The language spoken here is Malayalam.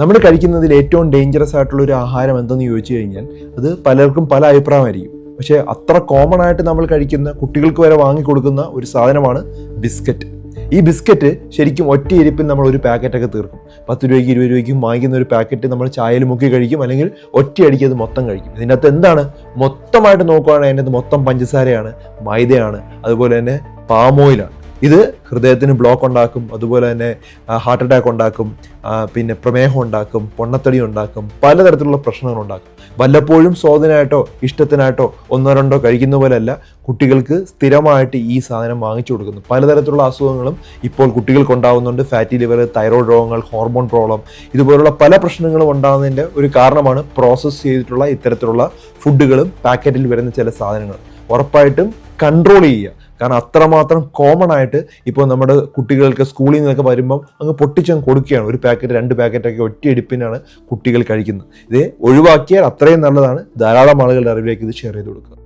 നമ്മൾ കഴിക്കുന്നതിൽ ഏറ്റവും ഡേഞ്ചറസ് ആയിട്ടുള്ള ഒരു ആഹാരം എന്തെന്ന് ചോദിച്ചു കഴിഞ്ഞാൽ അത് പലർക്കും പല അഭിപ്രായമായിരിക്കും. പക്ഷേ അത്ര കോമൺ ആയിട്ട് നമ്മൾ കഴിക്കുന്ന കുട്ടികൾക്ക് വരെ വാങ്ങിക്കൊടുക്കുന്ന ഒരു സാധനമാണ് ബിസ്ക്കറ്റ്. ഈ ബിസ്ക്കറ്റ് ശരിക്കും ഒറ്റ ഇരിപ്പിൽ നമ്മൾ ഒരു പാക്കറ്റൊക്കെ തീർക്കും. പത്ത് രൂപയ്ക്ക് ഇരുപത് രൂപയ്ക്കും വാങ്ങിക്കുന്ന ഒരു പാക്കറ്റ് നമ്മൾ ചായയിൽ മുക്കി കഴിക്കും അല്ലെങ്കിൽ ഒറ്റയടിക്ക് അത് മൊത്തം കഴിക്കും. ഇതിന്റെ അകത്ത് എന്താണ്? മൊത്തമായിട്ട് നോക്കുകയാണെങ്കിൽ അതിന്റെ അത് മൊത്തം പഞ്ചസാരയാണ് മൈദയാണ് അതുപോലെ തന്നെ പാമോയിലാണ് ഇത് ഹൃദയത്തിന് ബ്ലോക്ക് ഉണ്ടാക്കും അതുപോലെ തന്നെ ഹാർട്ട് അറ്റാക്ക് ഉണ്ടാക്കും പിന്നെ പ്രമേഹം ഉണ്ടാക്കും പൊണ്ണത്തടി ഉണ്ടാക്കും പലതരത്തിലുള്ള പ്രശ്നങ്ങൾ ഉണ്ടാക്കും. വല്ലപ്പോഴും സ്വാധീനമായിട്ടോ ഇഷ്ടത്തിനായിട്ടോ ഒന്നോ രണ്ടോ കഴിക്കുന്ന പോലെയല്ല കുട്ടികൾക്ക് സ്ഥിരമായിട്ട് ഈ സാധനം വാങ്ങിച്ചു കൊടുക്കുന്നു. പലതരത്തിലുള്ള അസുഖങ്ങളും ഇപ്പോൾ കുട്ടികൾക്ക് ഉണ്ടാകുന്നുണ്ട് ഫാറ്റി ലിവർ തൈറോയ്ഡ് രോഗങ്ങൾ ഹോർമോൺ പ്രോബ്ലം ഇതുപോലുള്ള പല പ്രശ്നങ്ങളും ഉണ്ടാകുന്നതിന്റെ ഒരു കാരണമാണ് പ്രോസസ്സ് ചെയ്തിട്ടുള്ള ഇത്തരത്തിലുള്ള ഫുഡുകളും പാക്കറ്റിൽ വരുന്ന ചില സാധനങ്ങൾ. ഉറപ്പായിട്ടും കൺട്രോൾ ചെയ്യുക. കാരണം അത്രമാത്രം കോമൺ ആയിട്ട് ഇപ്പോൾ നമ്മുടെ കുട്ടികൾക്ക് സ്കൂളിൽ നിന്നൊക്കെ വരുമ്പം അങ്ങ് പൊട്ടിച്ചങ്ങ് കൊടുക്കുകയാണ്. ഒരു പാക്കറ്റ് രണ്ട് പാക്കറ്റൊക്കെ ഒറ്റയെടുപ്പിനാണ് കുട്ടികൾ കഴിക്കുന്നത്. ഇത് ഒഴിവാക്കിയാൽ അത്രയും നല്ലതാണ്. ധാരാളം ആളുകളുടെ അറിവിലേക്ക് ഇത് ഷെയർ ചെയ്ത് കൊടുക്കുക.